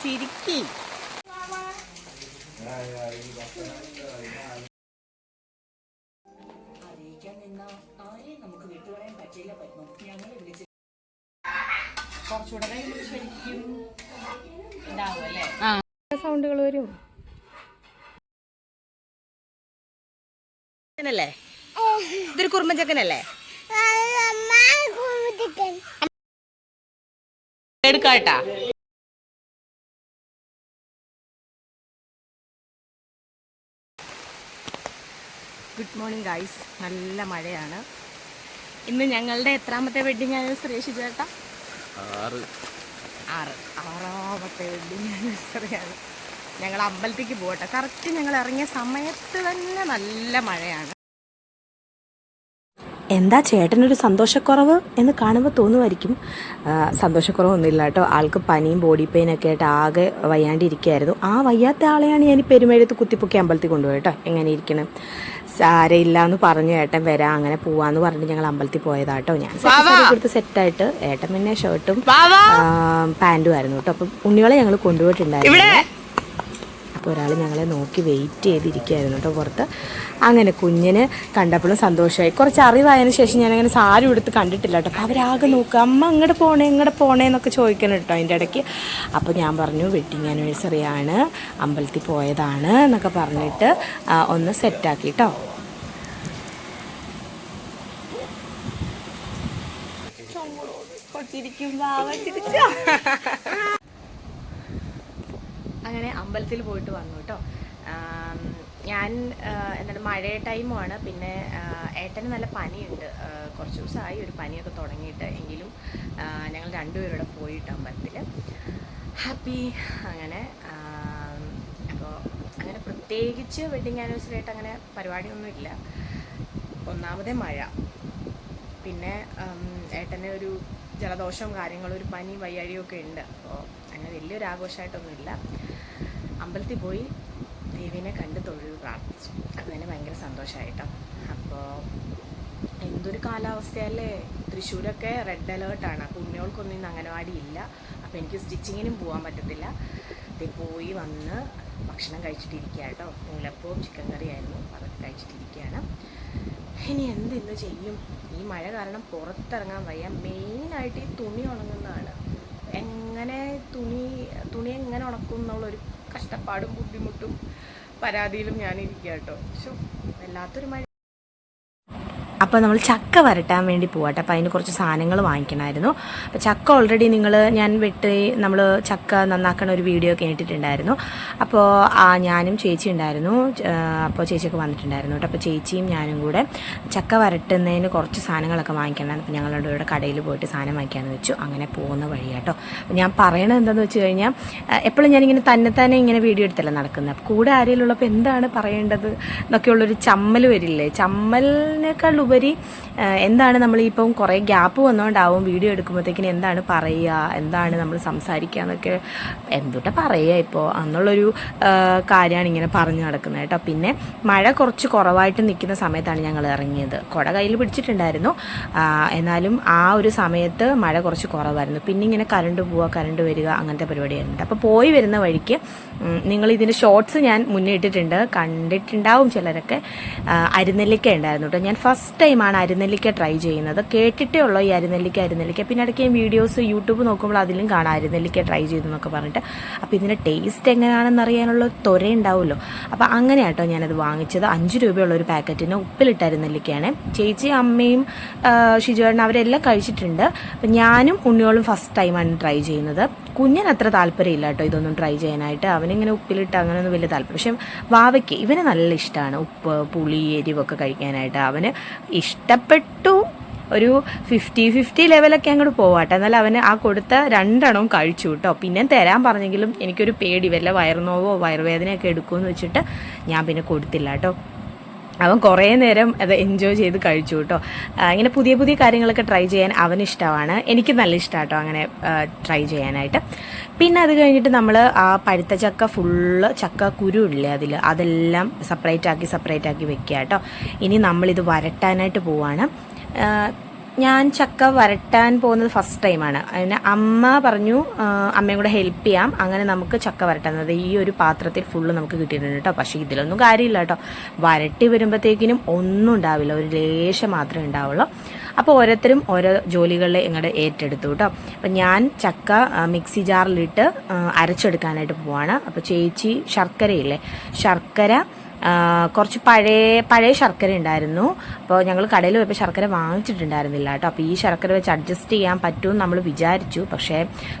ചിരിക്കി. അറിയിക്കാൻ നിന്ന ആരെയും നമുക്ക് വിട്ടുകളയാൻ പറ്റില്ല പത്മം ഞങ്ങൾ വിളിച്ച് കുറച്ചുകൂടെ കഴിയുമ്പോൾ ശരിക്കും ഉണ്ടാവും അല്ലേ സൗണ്ടുകൾ വരും ല്ലേ ഇതൊരു കുറുമ്പച്ചക്കനല്ലേ എടുക്കാട്ടാ. ഗുഡ് മോർണിംഗ് ഗായ്സ് നല്ല മഴയാണ്. ഇന്ന് ഞങ്ങളുടെ എത്രാമത്തെ വെഡിങ് ആനിവേഴ്സറി ചേട്ടാ? ആറ്. ആറ്. ആറാമത്തെ വെഡിങ് ആനിവേഴ്സറിയാണ് ഞങ്ങൾ അമ്പലത്തേക്ക് പോകട്ടെ. കറക്റ്റ് ഞങ്ങൾ ഇറങ്ങിയ സമയത്ത് തന്നെ നല്ല മഴയാണ്. എന്താ ചേട്ടനൊരു സന്തോഷക്കുറവ് എന്ന് കാണുമ്പോൾ തോന്നുമായിരിക്കും. സന്തോഷക്കുറവൊന്നുമില്ല കേട്ടോ. ആൾക്ക് പനിയും ബോഡി പെയിനൊക്കെ ആയിട്ട് ആകെ വയ്യാണ്ടിരിക്കുകയായിരുന്നു. ആ വയ്യാത്ത ആളെയാണ് ഞാൻ ഈ പെരുമഴത്ത് കുത്തിപ്പൊക്കി അമ്പലത്തിൽ കൊണ്ടുപോയി കേട്ടോ. എങ്ങനെ ഇരിക്കണം? സാരയില്ല എന്ന് പറഞ്ഞു ഏട്ടൻ വരാം അങ്ങനെ പോവാന്ന് പറഞ്ഞിട്ട് ഞങ്ങൾ അമ്പലത്തിൽ പോയതാട്ടോ. ഞാൻ കൊടുത്ത് സെറ്റായിട്ട് ഏട്ടൻ പിന്നെ ഷർട്ടും പാന്റും ആയിരുന്നു കേട്ടോ. അപ്പം ഉണ്ണികളെ ഞങ്ങൾ കൊണ്ടുപോയിട്ടുണ്ടായിരുന്നു. അപ്പോൾ ഒരാൾ ഞങ്ങളെ നോക്കി വെയിറ്റ് ചെയ്തിരിക്കുകയായിരുന്നു കേട്ടോ പുറത്ത്. അങ്ങനെ കുഞ്ഞിന് കണ്ടപ്പോഴും സന്തോഷമായി. കുറച്ച് അറിവായതിനു ശേഷം ഞാൻ അങ്ങനെ സാരി എടുത്ത് കണ്ടിട്ടില്ല കേട്ടോ. അപ്പോൾ അവരാകെ നോക്കുക അമ്മ അങ്ങോട്ട് പോണേ ഇങ്ങോട്ട് പോണേ എന്നൊക്കെ ചോദിക്കണം കേട്ടോ അതിന്റെ ഇടയ്ക്ക്. അപ്പോൾ ഞാൻ പറഞ്ഞു വെഡിങ് ആനിവേഴ്സറി ആണ് അമ്പലത്തിൽ പോയതാണ് എന്നൊക്കെ പറഞ്ഞിട്ട് ഒന്ന് സെറ്റാക്കി കേട്ടോ. അങ്ങനെ അമ്പലത്തിൽ പോയിട്ട് വന്നു കേട്ടോ. ഞാൻ എന്താണ് മഴ ടൈമാണ് പിന്നെ ഏട്ടന് നല്ല പനിയുണ്ട്. കുറച്ച് ദിവസമായി ഒരു പനിയൊക്കെ തുടങ്ങിയിട്ട് എങ്കിലും ഞങ്ങൾ രണ്ടുപേരൂടെ പോയിട്ട് അമ്പലത്തിൽ. ഹാപ്പി അങ്ങനെ അപ്പോൾ അങ്ങനെ പ്രത്യേകിച്ച് വെഡിങ് ആനിവേഴ്സറി ആയിട്ട് അങ്ങനെ പരിപാടിയൊന്നുമില്ല. ഒന്നാമതേ മഴ. പിന്നെ ഏട്ടന് ഒരു ജലദോഷവും കാര്യങ്ങളും ഒരു പനി വയ്യാഴിയും ഒക്കെ ഉണ്ട്. അപ്പോൾ അങ്ങനെ വലിയൊരു ആഘോഷമായിട്ടൊന്നുമില്ല. അമ്പലത്തിൽ പോയി ദേവീനെ കണ്ട് തൊഴിൽ പ്രാർത്ഥിച്ചു. അത് തന്നെ ഭയങ്കര സന്തോഷമായിട്ടോ അപ്പോൾ എന്തൊരു കാലാവസ്ഥയല്ലേ? തൃശ്ശൂരൊക്കെ റെഡ് അലേർട്ടാണ് അപ്പോൾ ഉണ്ണികൾക്കൊന്നും ഇന്ന് അംഗനവാടി ഇല്ല. അപ്പോൾ എനിക്ക് സ്റ്റിച്ചിങ്ങിനും പോകാൻ പറ്റത്തില്ല. ഇത് പോയി വന്ന് ഭക്ഷണം കഴിച്ചിട്ടിരിക്കുക കേട്ടോ മൂലപ്പവും ചിക്കൻ കറിയായിരുന്നു അതൊക്കെ കഴിച്ചിട്ടിരിക്കുകയാണ് ഇനി എന്ത് ഇന്ന് ചെയ്യും? ഈ മഴ കാരണം പുറത്തിറങ്ങാൻ വയ്യ. മെയിനായിട്ട് ഈ തുണി ഉണങ്ങുന്നതാണ്. എങ്ങനെ തുണി തുണി എങ്ങനെ ഉണക്കും എന്നുള്ളൊരു കഷ്ടപ്പാടും ബുദ്ധിമുട്ടും പരാതിയിലും ഞാനിരിക്കുക കേട്ടോ. പക്ഷെ വല്ലാത്തൊരു മഴ അപ്പോൾ നമ്മൾ ചക്ക വരട്ടാൻ വേണ്ടി പോവാട്ടെ. അപ്പോൾ അതിന് കുറച്ച് സാധനങ്ങൾ വാങ്ങിക്കണമായിരുന്നു. അപ്പോൾ ചക്ക ഓൾറെഡി നിങ്ങൾ ഞാൻ വെട്ടി നമ്മൾ ചക്ക നന്നാക്കണ ഒരു വീഡിയോ ഒക്കെ ഇട്ടിട്ടുണ്ടായിരുന്നു അപ്പോൾ ആ ഞാനും ചേച്ചി ഉണ്ടായിരുന്നു. അപ്പോൾ ചേച്ചിയൊക്കെ വന്നിട്ടുണ്ടായിരുന്നു കേട്ടോ. അപ്പോൾ ചേച്ചിയും ഞാനും കൂടെ ചക്ക വരട്ടുന്നതിന് കുറച്ച് സാധനങ്ങളൊക്കെ വാങ്ങിക്കണം അപ്പോൾ ഞങ്ങളുടെ ഇവിടെ കടയിൽ പോയിട്ട് സാധനം വാങ്ങിക്കാമെന്ന് വെച്ചു. അങ്ങനെ പോകുന്ന വഴി കേട്ടോ അപ്പോൾ ഞാൻ പറയണത് എന്താണെന്ന് വെച്ച് കഴിഞ്ഞാൽ എപ്പോഴും ഞാനിങ്ങനെ തന്നെ തന്നെ ഇങ്ങനെ വീഡിയോ എടുത്തല്ല നടക്കുന്നത് കൂടെ ആരെങ്കിലും ഉള്ളപ്പോൾ എന്താണ് പറയേണ്ടത് എന്നൊക്കെയുള്ളൊരു ചമ്മൽ വരില്ലേ? ചമ്മലിനേക്കാൾ ആ, എന്താണ് നമ്മളിപ്പം കുറേ ഗ്യാപ്പ് വന്നുകൊണ്ടാവും വീഡിയോ എടുക്കുമ്പോഴത്തേക്കിന് എന്താണ് പറയുക എന്താണ് നമ്മൾ സംസാരിക്കുക എന്നൊക്കെ എന്തുട്ടാ പറയുക ഇപ്പോൾ എന്നുള്ളൊരു കാര്യമാണ് ഇങ്ങനെ പറഞ്ഞു നടക്കുന്നത് കേട്ടോ. പിന്നെ മഴ കുറച്ച് കുറവായിട്ട് നിൽക്കുന്ന സമയത്താണ് ഞങ്ങൾ ഇറങ്ങിയത്. കുട കയ്യിൽ പിടിച്ചിട്ടുണ്ടായിരുന്നു. എന്നാലും ആ ഒരു സമയത്ത് മഴ കുറച്ച് കുറവായിരുന്നു. പിന്നെ ഇങ്ങനെ കറണ്ട് പോവുക കറണ്ട് വരിക അങ്ങനത്തെ പരിപാടിയായിരുന്നു അപ്പോൾ പോയി വരുന്ന വഴിക്ക് നിങ്ങൾ ഇതിന്റെ ഷോർട്സ് ഞാൻ മുന്നേ ഇട്ടിട്ടുണ്ട്. കണ്ടിട്ടുണ്ടാവും ചിലരൊക്കെ. അരുന്നെല്ലിക്ക ഉണ്ടായിരുന്നു കേട്ടോ. ഞാൻ ഫസ്റ്റ് ടൈമാണ് അരുനെല്ലിക്ക ട്രൈ ചെയ്യുന്നത്. കേട്ടിട്ടേ ഉള്ളൂ ഈ അരുനെല്ലിക്ക അരുനെല്ലിക്ക. പിന്നെ ഇടയ്ക്ക് വീഡിയോസ് യൂട്യൂബ് നോക്കുമ്പോൾ അതിലും കാണാം അരുനെല്ലിക്ക ട്രൈ ചെയ്തു എന്നൊക്കെ പറഞ്ഞിട്ട്. അപ്പോൾ ഇതിന്റെ ടേസ്റ്റ് എങ്ങനെയാണെന്ന് അറിയാനുള്ള ത്വര ഉണ്ടാവുമല്ലോ അപ്പോൾ അങ്ങനെയാട്ടോ ഞാനത് വാങ്ങിച്ചത്. അഞ്ച് രൂപയുള്ള ഒരു പാക്കറ്റിന് ഉപ്പിലിട്ട അരുനെല്ലിക്കയാണ്. ചേച്ചി അമ്മയും ഷിജുവേണ്ണ അവരെല്ലാം കഴിച്ചിട്ടുണ്ട്. അപ്പം ഞാനും ഉണ്ണിയോളും ഫസ്റ്റ് ടൈമാണ് ട്രൈ ചെയ്യുന്നത്. കുഞ്ഞിന് അത്ര താല്പര്യമില്ല കേട്ടോ ഇതൊന്നും ട്രൈ ചെയ്യാനായിട്ട്. അവനിങ്ങനെ ഉപ്പിലിട്ട് അങ്ങനെയൊന്നും വലിയ താല്പര്യം. പക്ഷേ വാവയ്ക്ക് ഇവന് നല്ല ഇഷ്ടമാണ് ഉപ്പ് പുളി എരിവൊക്കെ കഴിക്കാനായിട്ട്. അവന് ഇഷ്ടപ്പെട്ടു. ഒരു ഫിഫ്റ്റി ഫിഫ്റ്റി ലെവലൊക്കെ അങ്ങോട്ട് പോവാട്ടെ. എന്നാൽ അവന് ആ കൊടുത്ത രണ്ടെണ്ണവും കഴിച്ചു കേട്ടോ. പിന്നെ തരാൻ പറഞ്ഞെങ്കിലും എനിക്കൊരു പേടി. വല്ല വയറുനോവോ വയറുവേദനയൊക്കെ എടുക്കുമെന്ന് വെച്ചിട്ട് ഞാൻ പിന്നെ കൊടുത്തില്ല കേട്ടോ. അവൻ കുറേ നേരം അത് എൻജോയ് ചെയ്ത് കഴിച്ചു കേട്ടോ. ഇങ്ങനെ പുതിയ പുതിയ കാര്യങ്ങളൊക്കെ ട്രൈ ചെയ്യാൻ അവന് ഇഷ്ടമാണ്. എനിക്ക് നല്ല ഇഷ്ടമാണ് കേട്ടോ അങ്ങനെ ട്രൈ ചെയ്യാനായിട്ട്. പിന്നെ അത് കഴിഞ്ഞിട്ട് നമ്മൾ ആ പഴുത്ത ചക്ക ഫുള്ള് ചക്ക കുരു അതിൽ അതെല്ലാം സെപ്പറേറ്റ് ആക്കി സെപ്പറേറ്റ് ആക്കി വെക്കുക കേട്ടോ. ഇനി നമ്മളിത് വരട്ടാനായിട്ട് പോവാണ്. ഞാൻ ചക്ക വരട്ടാൻ പോകുന്നത് ഫസ്റ്റ് ടൈമാണ് അതിന് അമ്മ പറഞ്ഞു അമ്മയും കൂടെ ഹെൽപ്പ് ചെയ്യാം. അങ്ങനെ നമുക്ക് ചക്ക വരട്ടുന്നത്. ഈ ഒരു പാത്രത്തിൽ ഫുള്ള് നമുക്ക് കിട്ടിയിട്ടുണ്ട് കേട്ടോ പക്ഷേ ഇതിലൊന്നും കാര്യമില്ല കേട്ടോ വരട്ടി വരുമ്പോഴത്തേക്കിനും ഒന്നും ഉണ്ടാവില്ല. ഒരു ലേശം മാത്രമേ ഉണ്ടാവുള്ളൂ. അപ്പോൾ ഓരോരുത്തരും ഓരോ ജോലികളിൽ ഇങ്ങോട്ട് ഏറ്റെടുത്തു കേട്ടോ അപ്പം ഞാൻ ചക്ക മിക്സി ജാറിലിട്ട് അരച്ചെടുക്കാനായിട്ട് പോവാണ്. അപ്പോൾ ചേച്ചി ശർക്കരയില്ലേ? ശർക്കര കുറച്ച് പഴയ പഴയ ശർക്കര ഉണ്ടായിരുന്നു. അപ്പോൾ ഞങ്ങൾ കടയിൽ പോയപ്പോൾ ശർക്കര വാങ്ങിച്ചിട്ടുണ്ടായിരുന്നില്ല കേട്ടോ. അപ്പോൾ ഈ ശർക്കര വെച്ച് അഡ്ജസ്റ്റ് ചെയ്യാൻ പറ്റുമെന്ന് നമ്മൾ വിചാരിച്ചു. പക്ഷേ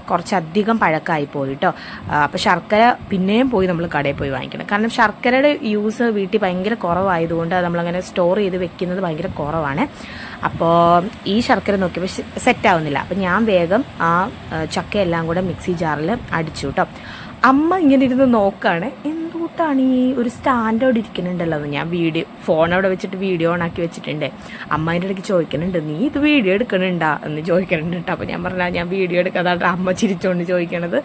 കുറച്ചധികം പഴക്കമായി പോയി കേട്ടോ അപ്പോൾ ശർക്കര പിന്നെയും പോയി നമ്മൾ കടയിൽ പോയി വാങ്ങിക്കണം. കാരണം ശർക്കരയുടെ യൂസ് വീട്ടിൽ ഭയങ്കര കുറവായതുകൊണ്ട് അത് നമ്മളങ്ങനെ സ്റ്റോർ ചെയ്ത് വെക്കുന്നത് ഭയങ്കര കുറവാണ്. അപ്പോൾ ഈ ശർക്കര നോക്കിയപ്പോൾ സെറ്റ് ആവുന്നില്ല. അപ്പോൾ ഞാൻ വേഗം ആ ചക്കയെല്ലാം കൂടെ മിക്സി ജാറിൽ അടിച്ചു കേട്ടോ അമ്മ ഇങ്ങനെ ഇരുന്ന് നോക്കുകയാണ് എന്തുകൊണ്ടാണ് ഈ ഒരു സ്റ്റാൻഡ് അവിടെ ഇരിക്കുന്നുണ്ടല്ലോ? ഞാൻ വീഡിയോ ഫോൺ അവിടെ വെച്ചിട്ട് വീഡിയോ ഓൺ ആക്കി വെച്ചിട്ടുണ്ട്. അമ്മ അതിന്റെ ഇടയ്ക്ക് ചോദിക്കുന്നുണ്ട് നീ ഇത് വീഡിയോ എടുക്കണുണ്ടാ? എന്ന് ചോദിക്കുന്നുണ്ട്. കേട്ടോ അപ്പോൾ ഞാൻ പറഞ്ഞാൽ ഞാൻ വീഡിയോ എടുക്കാതാണ് അമ്മ ചിരിച്ചുകൊണ്ട് ചോദിക്കണത്.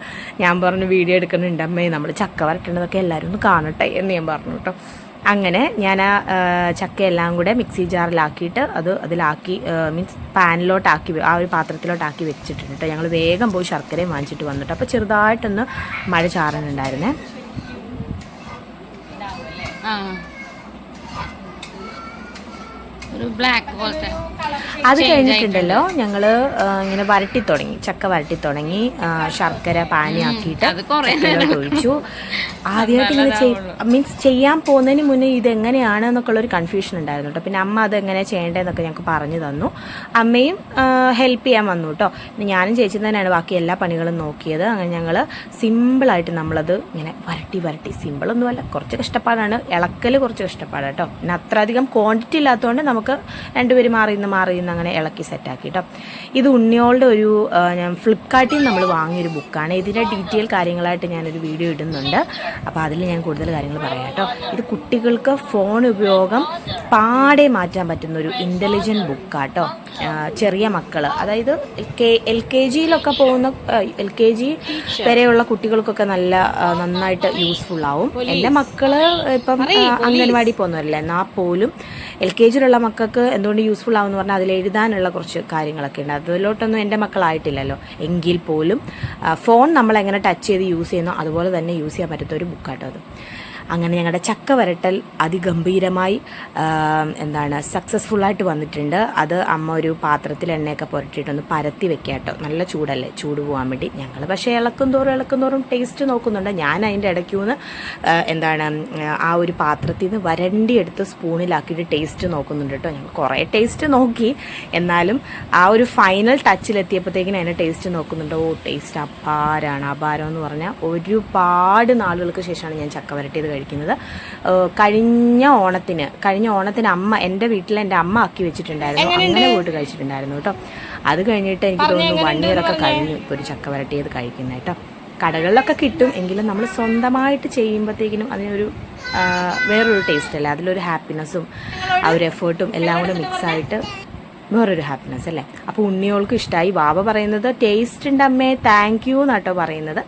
ഞാൻ പറഞ്ഞു വീഡിയോ എടുക്കുന്നുണ്ട് അമ്മേ നമ്മൾ ചക്ക വരട്ടണതൊക്കെ എല്ലാവരും ഒന്ന് കാണട്ടെ എന്ന് ഞാൻ പറഞ്ഞു കേട്ടോ അങ്ങനെ ഞാൻ ആ ചക്ക ചക്കയെല്ലാം കൂടെ മിക്സി ജാറിലാക്കിയിട്ട് അത് അതിലാക്കി മീൻസ് പാനിലോട്ടാക്കി ആ ഒരു പാത്രത്തിലോട്ടാക്കി വെച്ചിട്ടുണ്ട് കേട്ടോ ഞങ്ങൾ വേഗം പോയി ശർക്കരയും വാങ്ങിച്ചിട്ട് വന്നിട്ട്. അപ്പോൾ ചെറുതായിട്ടൊന്ന് മഴ ചാറുന്നുണ്ടായിരുന്നേ ആ. ഒരു ബ്ലാക്ക് പോലത്തെ അത് കഴിഞ്ഞിട്ടുണ്ടല്ലോ. ഞങ്ങൾ ഇങ്ങനെ വരട്ടി തുടങ്ങി. ചക്ക വരട്ടി തുടങ്ങി. ശർക്കര പാനിയാക്കിയിട്ട് ഒഴിച്ചു. ആദ്യമായിട്ട് ഇങ്ങനെ മീൻസ് ചെയ്യാൻ പോകുന്നതിന് മുന്നേ ഇത് എങ്ങനെയാണ് എന്നൊക്കെ ഒരു കൺഫ്യൂഷൻ ഉണ്ടായിരുന്നു കേട്ടോ പിന്നെ അമ്മ അത് എങ്ങനെ ചെയ്യേണ്ടതെന്നൊക്കെ ഞങ്ങൾക്ക് പറഞ്ഞു തന്നു. അമ്മയും ഹെൽപ്പ് ചെയ്യാൻ വന്നു കേട്ടോ പിന്നെ ഞാനും ചേച്ചി തന്നെയാണ് ബാക്കി എല്ലാ പണികളും നോക്കിയത്. അങ്ങനെ ഞങ്ങൾ സിമ്പിളായിട്ട് നമ്മളത് ഇങ്ങനെ വരട്ടി വരട്ടി. സിമ്പിളൊന്നുമല്ല കുറച്ച് കഷ്ടപ്പാടാണ്. ഇളക്കൽ കുറച്ച് കഷ്ടപ്പാടാണ് കേട്ടോ പിന്നെ അത്രയധികം ക്വാണ്ടിറ്റി ഇല്ലാത്തതുകൊണ്ട് നമുക്ക് രണ്ടുപേരും മാറി നിന്ന് മാറി നിന്ന് അങ്ങനെ ഇളക്കി സെറ്റാക്കി കേട്ടോ ഇത് ഉണ്ണിയോളുടെ ഒരു ഫ്ലിപ്കാർട്ടിൽ നമ്മൾ വാങ്ങിയൊരു ബുക്കാണ്. ഇതിന്റെ ഡീറ്റെയിൽ കാര്യങ്ങളായിട്ട് ഞാനൊരു വീഡിയോ ഇടുന്നുണ്ട്. അപ്പോൾ അതിൽ ഞാൻ കൂടുതൽ കാര്യങ്ങൾ പറയാം കേട്ടോ ഇത് കുട്ടികൾക്ക് ഫോൺ ഉപയോഗം പാടെ മാറ്റാൻ പറ്റുന്ന ഒരു ഇന്റലിജന്റ് ബുക്കാട്ടോ ചെറിയ മക്കൾ അതായത് എൽ കെ എൽ കെ ജിയിലൊക്കെ പോകുന്ന എൽ കെ ജി വരെയുള്ള കുട്ടികൾക്കൊക്കെ നല്ല നന്നായിട്ട് യൂസ്ഫുൾ ആവും. എന്റെ മക്കൾ ഇപ്പം അംഗൻവാടി പോകുന്നവരല്ല? എന്നാൽ പോലും എൽ കെ ജിയിലുള്ള മക്കൾക്ക് എന്തുകൊണ്ട് യൂസ്ഫുൾ ആവുമെന്ന് പറഞ്ഞാൽ അതിൽ എഴുതാനുള്ള കുറച്ച് കാര്യങ്ങളൊക്കെ ഉണ്ട്. അതിലോട്ടൊന്നും എന്റെ മക്കളായിട്ടില്ലല്ലോ. എങ്കിൽ പോലും ഫോൺ നമ്മൾ എങ്ങനെ ടച്ച് ചെയ്ത് യൂസ് ചെയ്യുന്നോ അതുപോലെ തന്നെ യൂസ് ചെയ്യാൻ പറ്റുന്ന ഒരു ബുക്കാട്ടോ അത്. അങ്ങനെ ഞങ്ങളുടെ ചക്ക വരട്ടൽ അതിഗംഭീരമായി എന്താണ് സക്സസ്ഫുള്ളായിട്ട് വന്നിട്ടുണ്ട്. അത് അമ്മ ഒരു പാത്രത്തിൽ എണ്ണയൊക്കെ പുരട്ടിയിട്ടൊന്ന് പരത്തി വെക്കുക കേട്ടോ. നല്ല ചൂടല്ലേ? ചൂട് പോകാൻ വേണ്ടി. ഞങ്ങൾ പക്ഷേ ഇളക്കും തോറും ഇളക്കും തോറും ടേസ്റ്റ് നോക്കുന്നുണ്ട്. ഞാൻ അതിന്റെ ഇടയ്ക്ക് നിന്ന് എന്താണ് ആ ഒരു പാത്രത്തിൽ നിന്ന് വരണ്ടി എടുത്ത് സ്പൂണിലാക്കിയിട്ട് ടേസ്റ്റ് നോക്കുന്നുണ്ട് കേട്ടോ. ഞങ്ങൾ കുറേ ടേസ്റ്റ് നോക്കി. എന്നാലും ആ ഒരു ഫൈനൽ ടച്ചിലെത്തിയപ്പോഴത്തേക്കിനും അതിന്റെ ടേസ്റ്റ് നോക്കുന്നുണ്ട്. ഓ ടേസ്റ്റ് അപാരാണ്. അപാരം എന്ന് പറഞ്ഞാൽ ഒരുപാട് നാളുകൾക്ക് ശേഷമാണ് ഞാൻ ചക്ക വരട്ടിയത് കഴിക്കുന്നത്. കഴിഞ്ഞ ഓണത്തിന് കഴിഞ്ഞ ഓണത്തിന് അമ്മ എന്റെ വീട്ടിൽ എന്റെ അമ്മ ആക്കി വെച്ചിട്ടുണ്ടായിരുന്നു. അങ്ങനെ പോയിട്ട് കഴിച്ചിട്ടുണ്ടായിരുന്നു കേട്ടോ. അത് കഴിഞ്ഞിട്ട് എനിക്ക് തോന്നുന്നു വൺ ഇയർ കഴിഞ്ഞു ഇപ്പോൾ ഒരു ചക്ക വരട്ടിയത് കഴിക്കുന്നത് കേട്ടോ. കടകളിലൊക്കെ കിട്ടും എങ്കിലും നമ്മൾ സ്വന്തമായിട്ട് ചെയ്യുമ്പോഴത്തേക്കിനും അതിനൊരു വേറൊരു ടേസ്റ്റ് അല്ലേ? അതിലൊരു ഹാപ്പിനെസ്സും ആ ഒരു എഫേർട്ടും എല്ലാം കൂടെ മിക്സായിട്ട് വേറൊരു ഹാപ്പിനെസ് അല്ലേ? അപ്പോൾ ഉണ്ണിയോൾക്ക് ഇഷ്ടമായി വാവ പറയുന്നത് ടേസ്റ്റ് ഉണ്ട് അമ്മേ താങ്ക് യു എന്നാട്ടോ പറയുന്നത്.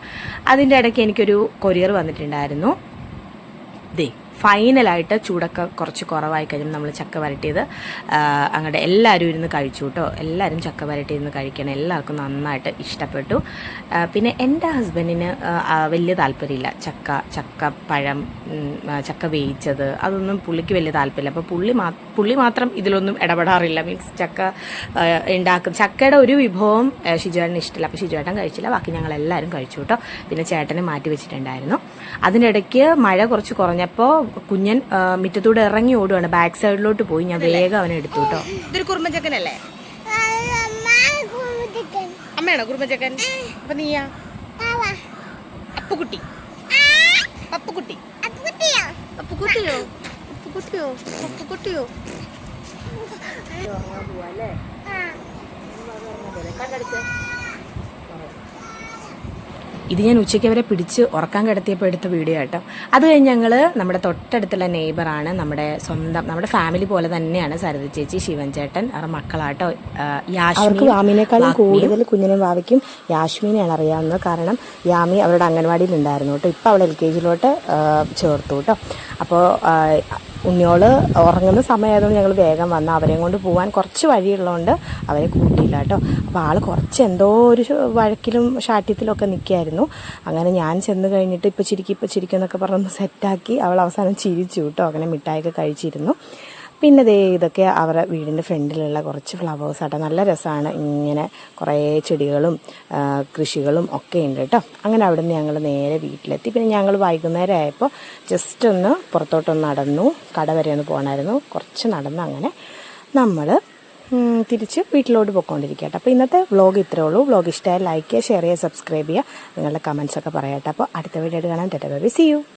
അതിന്റെ ഇടയ്ക്ക് എനിക്കൊരു കൊറിയർ വന്നിട്ടുണ്ടായിരുന്നു. ദേ ഫൈനലായിട്ട് ചൂടൊക്കെ കുറച്ച് കുറവായി കഴിയുമ്പോൾ നമ്മൾ ചക്ക വരട്ടിയത്. അങ്ങോട്ട് എല്ലാവരും ഇരുന്ന് കഴിച്ചു കേട്ടോ എല്ലാവരും ചക്ക വരട്ടി ഇരുന്ന് കഴിക്കണം. എല്ലാവർക്കും നന്നായിട്ട് ഇഷ്ടപ്പെട്ടു. പിന്നെ എന്റെ ഹസ്ബൻഡിന് വലിയ താല്പര്യമില്ല. ചക്ക ചക്ക പഴം ചക്ക വേവിച്ചത്. അതൊന്നും പുള്ളിക്ക് വലിയ താല്പര്യമില്ല. അപ്പോൾ പുള്ളി മാ പുള്ളി മാത്രം ഇതിലൊന്നും ഇടപെടാറില്ല. മീൻസ് ചക്ക ഉണ്ടാക്കും ചക്കയുടെ ഒരു വിഭവം ഷിജുവേട്ടന് ഇഷ്ടമില്ല അപ്പോൾ ഷിജുവേട്ടൻ കഴിച്ചില്ല. ബാക്കി ഞങ്ങൾ എല്ലാവരും കഴിച്ചു കേട്ടോ പിന്നെ ചേട്ടനെ മാറ്റി വെച്ചിട്ടുണ്ടായിരുന്നു. അതിനിടയ്ക്ക് മഴ കുറച്ച് കുറഞ്ഞപ്പോൾ കുഞ്ഞൻ മിറ്റത്തൂടെ ഇറങ്ങി ഓടുകയാണ് ബാക്ക് സൈഡിലോട്ട് പോയി. ഞാൻ വേഗം അവനെ എടുത്തു കേട്ടോ ഇതൊരു കുറുമ്പച്ചക്കനല്ലേ അമ്മയാണോ കുറുമ്പച്ചക്കൻ അപ്പൊ നീയാ? അപ്പുകുട്ടി. അപ്പുകുട്ടി. അപ്പുകുട്ടിയോ? അപ്പുകുട്ടിയോ? അപ്പുകുട്ടിയോ? ഇത് ഞാൻ ഉച്ചയ്ക്ക് അവരെ പിടിച്ച് ഉറക്കാൻ കിടത്തിയപ്പോൾ എടുത്ത വീഡിയോ കേട്ടോ അത് കഴിഞ്ഞ് ഞങ്ങൾ നമ്മുടെ തൊട്ടടുത്തുള്ള നെയ്ബറാണ് നമ്മുടെ സ്വന്തം നമ്മുടെ ഫാമിലി പോലെ തന്നെയാണ് സരിത ചേച്ചി ശിവൻ ചേട്ടൻ അവരുടെ മക്കളാട്ടോ. അവർക്ക് വാമിനേക്കാളും. കൂടുതൽ കുഞ്ഞിനെ വാവയ്ക്കും യാഷ്മിനെയാണ് അറിയാവുന്നത്. കാരണം യാമി അവരുടെ അംഗൻവാടിയിൽ ഉണ്ടായിരുന്നു കേട്ടോ. ഇപ്പോൾ അവൾ എൽ കെ ജിയിലോട്ട് ചേർത്തു കേട്ടോ. അപ്പോൾ ഉണ്ണിയോൾ ഉറങ്ങുന്ന സമയമായതുകൊണ്ട് ഞങ്ങൾ വേഗം വന്ന് അവരെയും കൊണ്ട് പോകാൻ കുറച്ച് വഴിയുള്ളതുകൊണ്ട് അവരെ കൂട്ടിയില്ല കേട്ടോ. അപ്പോൾ ആൾ കുറച്ച് എന്തോ ഒരു വഴക്കിലും ഷാഠ്യത്തിലും ഒക്കെ നിൽക്കുകയായിരുന്നു അങ്ങനെ ഞാൻ ചെന്ന് കഴിഞ്ഞിട്ട് ഇപ്പോൾ ചിരിക്കും ഇപ്പോൾ ചിരിക്കും എന്നൊക്കെ പറഞ്ഞൊന്ന് സെറ്റാക്കി അവൾ അവസാനം ചിരിച്ചു കേട്ടോ. അങ്ങനെ മിഠായിയൊക്കെ കഴിച്ചിരുന്നു. പിന്നെ ദേ ഇതൊക്കെ അവരുടെ വീടിന്റെ ഫ്രണ്ടിലുള്ള കുറച്ച് ഫ്ലവേഴ്സ് ആട്ടോ. നല്ല രസമാണ് ഇങ്ങനെ കുറേ ചെടികളും കൃഷികളും ഒക്കെ ഉണ്ട് കേട്ടോ. അങ്ങനെ അവിടെ നിന്ന് ഞങ്ങൾ നേരെ വീട്ടിലെത്തി. പിന്നെ ഞങ്ങൾ വൈകുന്നേരം ആയപ്പോൾ ജസ്റ്റ് ഒന്ന് പുറത്തോട്ടൊന്ന് നടന്നു. കട വരെ ഒന്ന് പോകണമായിരുന്നു കുറച്ച് നടന്ന് അങ്ങനെ നമ്മൾ തിരിച്ച് വീട്ടിലോട്ട് പോയിക്കൊണ്ടിരിക്കട്ടെ അപ്പോൾ ഇന്നത്തെ വ്ളോഗ് ഇത്രേ ഉള്ളൂ. വ്ളോഗ് ഇഷ്ടമായ ലൈക്ക് ചെയ്യുക ഷെയർ ചെയ്യുക സബ്സ്ക്രൈബ് ചെയ്യുക. നിങ്ങളുടെ കമൻസ് ഒക്കെ പറയട്ടെ അപ്പോൾ അടുത്ത വീഡിയോ കാണാൻ ടെറ്റ ബൈ സി യു